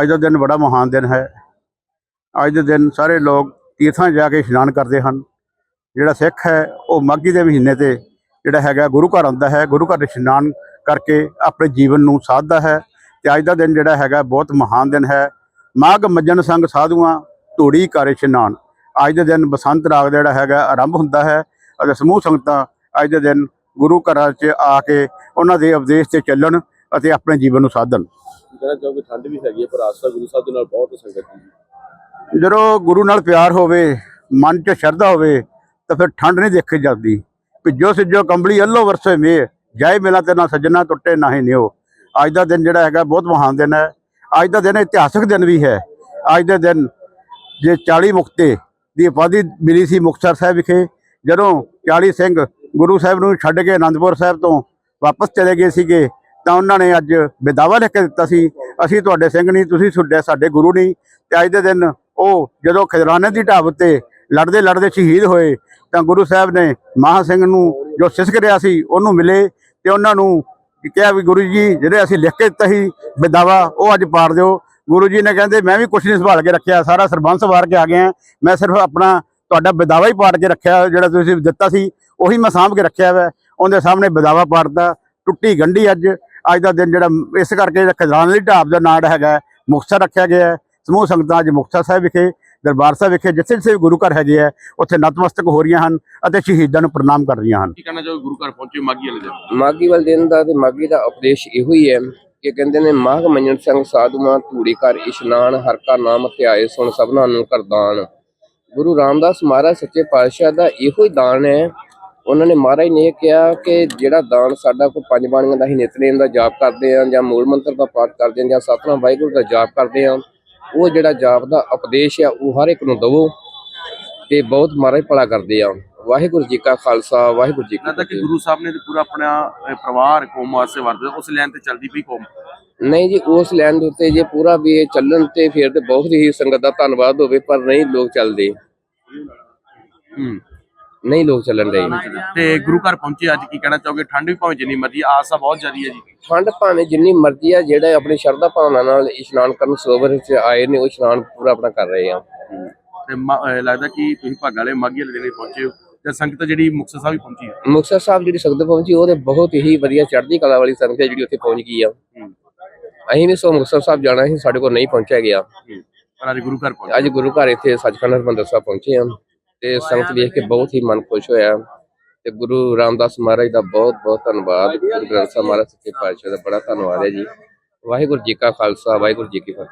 ਅੱਜ ਦਾ ਦਿਨ ਬੜਾ ਮਹਾਨ ਦਿਨ ਹੈ। ਅੱਜ ਦੇ ਦਿਨ ਸਾਰੇ ਲੋਕ ਤੀਰਥਾਂ ਜਾ ਕੇ ਇਸ਼ਨਾਨ ਕਰਦੇ ਹਨ। ਜਿਹੜਾ ਸਿੱਖ ਹੈ, ਉਹ ਮਾਘੀ ਦੇ ਮਹੀਨੇ ਤੇ ਜਿਹੜਾ ਹੈਗਾ ਗੁਰੂ ਘਰ ਆਉਂਦਾ ਹੈ, ਗੁਰੂ ਘਰ ਦੇ ਇਸ਼ਨਾਨ ਕਰਕੇ ਆਪਣੇ ਜੀਵਨ ਨੂੰ ਸਾਧਦਾ ਹੈ ਤੇ ਅੱਜ ਦਾ ਦਿਨ ਜਿਹੜਾ ਹੈਗਾ ਬਹੁਤ ਮਹਾਨ ਦਿਨ ਹੈ। ਮਾਘ ਮੱਜਣ ਸੰਗ ਸਾਧੂਆਂ, ਧੂੜੀ ਕਰ ਇਸ਼ਨਾਨ। ਅੱਜ ਦੇ ਦਿਨ ਬਸੰਤ ਰਾਗ ਜਿਹੜਾ ਹੈਗਾ ਆਰੰਭ ਹੁੰਦਾ ਹੈ। ਅਤੇ ਸਮੂਹ ਸੰਗਤਾਂ ਅੱਜ ਦੇ ਦਿਨ ਗੁਰੂ ਘਰਾਂ 'ਚ ਆ ਕੇ ਉਹਨਾਂ ਦੇ ਉਪਦੇਸ਼ ਤੇ ਚੱਲਣ ਅਤੇ ਆਪਣੇ ਜੀਵਨ ਨੂੰ ਸਾਧਣ। ਜਿਹੜਾ ਕਿਉਂਕਿ ਠੰਡ ਵੀ ਹੈਗੀ ਹੈ ਪਰ ਆਸਰਾ ਗੁਰੂ ਸਾਹਿਬ ਦੇ ਨਾਲ ਬਹੁਤ ਸੰਗਤ ਦੀ ਜਦੋਂ ਗੁਰੂ ਨਾਲ ਪਿਆਰ ਹੋਵੇ ਮਨ 'ਚ ਸ਼ਰਧਾ ਹੋਵੇ ਤਾਂ ਫਿਰ ਠੰਡ ਨਹੀਂ ਦੇਖੀ ਜਾਂਦੀ। ਭਿੱਜੋ ਸਿੱਜੋ ਕੰਬਲੀ ਅੱਲੋ ਵਰਸੇ ਮੇ ਜਾਏ ਮਿਲਾ ਤੇ ਨਾ ਸੱਜਣਾ ਟੁੱਟੇ ਨਾ ਹੀ ਨਿਓ ਅੱਜ ਦਾ ਦਿਨ ਜਿਹੜਾ ਹੈਗਾ ਬਹੁਤ ਮਹਾਨ ਦਿਨ ਹੈ। ਅੱਜ ਦਾ ਦਿਨ ਇਤਿਹਾਸਕ ਦਿਨ ਵੀ ਹੈ। ਅੱਜ ਦੇ ਦਿਨ ਜੇ 40 ਮੁਕਤੇ ਦੀ ਉਪਾਧੀ ਮਿਲੀ ਸੀ ਮੁਕਤਸਰ ਸਾਹਿਬ ਵਿਖੇ ਜਦੋਂ 40 ਸਿੰਘ ਗੁਰੂ ਸਾਹਿਬ ਨੂੰ ਛੱਡ ਕੇ ਆਨੰਦਪੁਰ ਸਾਹਿਬ ਤੋਂ ਵਾਪਸ ਚਲੇ ਗਏ ਸੀਗੇ, ਤਾਂ ਉਹਨਾਂ ਨੇ ਅੱਜ ਵਿਦਾਵਾ ਲਿਖ ਕੇ ਦਿੱਤਾ ਸੀ, ਅਸੀਂ ਤੁਹਾਡੇ ਸਿੰਘ ਨਹੀਂ, ਤੁਸੀਂ ਸੁੱਡੇ ਸਾਡੇ ਗੁਰੂ ਨਹੀਂ। ਤੇ ਅੱਜ ਦੇ ਦਿਨ ਉਹ ਜਦੋਂ ਖਜਰਾਨੇ ਦੀ ਢਾਬ ਉੱਤੇ ਲੜਦੇ ਲੜਦੇ ਸ਼ਹੀਦ ਹੋਏ, ਤਾਂ ਗੁਰੂ ਸਾਹਿਬ ਨੇ ਮਹਾ ਸਿੰਘ ਨੂੰ ਜੋ ਸਿਸਕ ਰਿਹਾ ਸੀ, ਉਹਨੂੰ ਮਿਲੇ ਤੇ ਉਹਨਾਂ ਨੂੰ ਕਿਹਾ ਵੀ ਗੁਰੂ ਜੀ, ਜਿਹੜੇ ਅਸੀਂ ਲਿਖ ਕੇ ਦਿੱਤਾ ਸੀ ਬੇਦਾਵਾ, ਉਹ ਅੱਜ ਪਾੜ ਦਿਓ। ਗੁਰੂ ਜੀ ਨੇ ਕਹਿੰਦੇ, ਮੈਂ ਵੀ ਕੁਛ ਨਹੀਂ ਸੰਭਾਲ ਕੇ ਰੱਖਿਆ, ਸਾਰਾ ਸਰਬੰਸ ਵਾਰ ਕੇ ਆ ਗਿਆ, ਮੈਂ ਸਿਰਫ ਆਪਣਾ ਤੁਹਾਡਾ ਵਿਦਾਵਾ ਹੀ ਪਾੜ ਕੇ ਰੱਖਿਆ ਜਿਹੜਾ ਤੁਸੀਂ ਦਿੱਤਾ ਸੀ ਉਹੀ ਮੈਂ ਸਾਂਭ ਕੇ ਰੱਖਿਆ ਵਾ ਉਹਦੇ ਸਾਹਮਣੇ ਵਿਦਾਵਾ ਪਾੜਦਾ ਟੁੱਟੀ ਗੰਢੀ ਅੱਜ। ਅੱਜ ਦਾ ਦਿਨ ਜਿਹੜਾ ਇਸ ਕਰਕੇ ਜਿਹੜਾ ਖਜ਼ਾਨ ਦੀ ਢਾਬ ਦਾ ਨਾਂ ਹੈਗਾ ਮੁਕਤਸਰ ਰੱਖਿਆ ਗਿਆ। ਹੈ ਸਮੂਹ ਸੰਗਤਾਂ ਅੱਜ ਮੁਕਤਸਰ ਸਾਹਿਬ ਵਿਖੇ ਦਰਬਾਰ ਸਾਹਿਬ ਵਿਖੇ ਜਿੱਥੇ ਜਿੱਥੇ ਵੀ ਗੁਰੂ ਘਰ ਹੈਗੇ ਆ ਉੱਥੇ ਨਤਮਸਤਕ ਹੋ ਰਹੀਆਂ ਹਨ ਅਤੇ ਸ਼ਹੀਦਾਂ ਨੂੰ ਪ੍ਰਣਾਮ ਕਰ ਰਹੀਆਂ ਹਨ। ਕੀ ਕਹਿਣਾ ਚਾਹੋ ਗੁਰੂ ਘਰ ਪਹੁੰਚੇ ਮਾਗੀ ਵਾਲੇ ਦਿਨ? ਮਾਗੀ ਵਾਲੇ ਦਿਨ ਦਾ ਤੇ ਮਾਗੀ ਦਾ ਉਪਦੇਸ਼ ਇਹੋ ਹੀ ਹੈ ਕਿ ਕਹਿੰਦੇ ਨੇ ਮਾਘ ਮੰਨਣ ਸਿੰਘ ਸਾਧੂਆਂ ਧੂੜੀ ਕਰ ਇਸ਼ਨਾਨ ਹਰ ਕਾ ਨਾਮ ਧਿਆਏ ਸੁਣ ਸਭਨਾਂ ਨੂੰ ਕਰਦਾਨ। ਗੁਰੂ ਰਾਮਦਾਸ ਮਹਾਰਾਜ ਸੱਚੇ ਪਾਤਸ਼ਾਹ ਦਾ ਇਹੋ ਹੀ ਦਾਨ ਹੈ। ਉਹਨਾਂ ਨੇ ਮਹਾਰਾਜ ਨੇ ਕਿਹਾ ਕਿ ਜਿਹੜਾ ਦਾਨ ਸਾਡਾ ਕੋਈ ਪੰਜ ਬਾਣੀਆਂ ਦਾ ਹੀ ਨਿਤਨੇਮ ਦਾ ਜਾਪ ਕਰਦੇ ਆ ਜਾਂ ਮੂਲ ਮੰਤਰ ਦਾ ਪਾਠ ਕਰਦੇ ਆ ਜਾਂ ਸਤਨਾਮ ਵਾਹਿਗੁਰੂ ਦਾ ਜਾਪ ਕਰਦੇ ਆ ਉਹ ਜਿਹੜਾ ਜਾਪ ਦਾ ਉਪਦੇਸ਼ ਆ ਉਹ ਹਰ ਇੱਕ ਨੂੰ ਦਵੋ ਤੇ ਬਹੁਤ ਮਹਾਰਾਜ ਭਲਾ ਕਰਦੇ ਆ। ਵਾਹਿਗੁਰੂ ਜੀ ਕਾ ਖਾਲਸਾ ਵਾਹਿਗੁਰੂ ਜੀ ਕੀ ਲੱਗਦਾ ਕਿ ਫਤਿਹ। ਗੁਰੂ ਸਾਹਿਬ ਨੇ ਤੇ ਪੂਰਾ ਆਪਣਾ ਪਰਿਵਾਰ ਕੌਮ ਵਾਸਤੇ ਵਰਤਿਆ ਉਸ ਲਾਈਨ ਤੇ ਚੱਲਦੀ ਪਈ ਕੌਮ। ਨਹੀਂ ਜੀ ਉਸ ਦੇ ਉੱਤੇ ਜੇ ਪੂਰਾ ਵੀ ਇਹ ਚੱਲਣ ਤੇ ਫਿਰ ਤੇ ਬਹੁਤ ਹੀ ਸੰਗਤ ਦਾ ਧੰਨਵਾਦ ਹੋਵੇ ਪਰ ਨਹੀਂ ਲੋਕ ਚੱਲਦੇ। ਹੂੰ। ਨਹੀਂ ਲੋਕ ਚੱਲਣ ਰਹੇ ਤੇ ਗੁਰੂ ਘਰ ਪਹੁੰਚੇ ਅੱਜ ਕੀ ਕਹਿਣਾ ਚਾਹੋਗੇ? ਠੰਡ ਵੀ ਭਾਵੇਂ ਜਿੰਨੀ ਮਰਜ਼ੀ ਆਸ ਬਹੁਤ ਜ਼ਿਆਦੀ ਹੈ ਜੀ। ਠੰਡ ਭਾਵੇਂ ਜਿੰਨੀ ਮਰਜ਼ੀ ਆ ਜਿਹੜੇ ਆਪਣੀ ਸ਼ਰਧਾ ਭਾਵਨਾ ਨਾਲ ਇਸ਼ਨਾਨ ਕਰਨ ਸਰੋਵਰ ਵਿੱਚ ਆਏ ਨੇ ਉਹ ਇਸ਼ਨਾਨ ਪੂਰਾ ਆਪਣਾ ਕਰ ਰਹੇ ਆ। ਤੇ ਲੱਗਦਾ ਕਿ ਤੁਸੀਂ ਭਾਗਾਂ ਵਾਲੇ ਮਾਗੀ ਵਾਲੇ ਦਿਨ ਪਹੁੰਚੇ ਹੋ ਤੇ ਸੰਗਤ ਜਿਹੜੀ ਮੁਕਤਸਰ ਸਾਹਿਬ ਪਹੁੰਚੀ ਹੈ। ਮੁਕਤਸਰ ਸਾਹਿਬ ਜਿਹੜੀ ਸੰਗਤ ਪਹੁੰਚੀ ਉਹ ਤੇ ਬਹੁਤ ਹੀ ਵਧੀਆ ਚੜ੍ਹਦੀ ਕਲਾ ਵਾਲੀ ਸੰਗਤ ਹੈ ਜਿਹੜੀ ਉੱਥੇ ਪਹੁੰਚ ਗਈ ਆ। ਅਸੀਂ ਵੀ ਸੋ ਮੁਕਤਸਰ ਸਾਹਿਬ ਜਾਣਾ ਸੀ ਸਾਡੇ ਕੋਲ ਨਹੀਂ ਪਹੁੰਚਿਆ ਗਿਆ। ਪਰ ਅੱਜ ਗੁਰੂ ਘਰ ਪਹੁੰਚੇ। ਅੱਜ ਗੁਰੂ ਘਰ ਇੱਥੇ ਸੱਚਖੰਡ ਹਰਿਮੰਦਰ ਸਾਹਿਬ ਪਹੁੰਚੇ ਹਾਂ ਤੇ ਸੰਗਤ ਵੇਖ ਕੇ ਬਹੁਤ ਹੀ ਮਨ ਖੁਸ਼ ਹੋਇਆ। ਤੇ ਗੁਰੂ ਰਾਮਦਾਸ ਮਹਾਰਾਜ ਦਾ ਬਹੁਤ ਬਹੁਤ ਧੰਨਵਾਦ। ਗੁਰੂ ਗ੍ਰੰਥ ਸਾਹਿਬ ਮਹਾਰਾਜ ਸੱਚੇ ਪਾਤਸ਼ਾਹ ਦਾ ਬੜਾ ਧੰਨਵਾਦ ਹੈ ਜੀ। ਵਾਹਿਗੁਰੂ ਜੀ ਕਾ ਖਾਲਸਾ ਵਾਹਿਗੁਰੂ ਜੀ ਕੀ ਫਤਿਹ।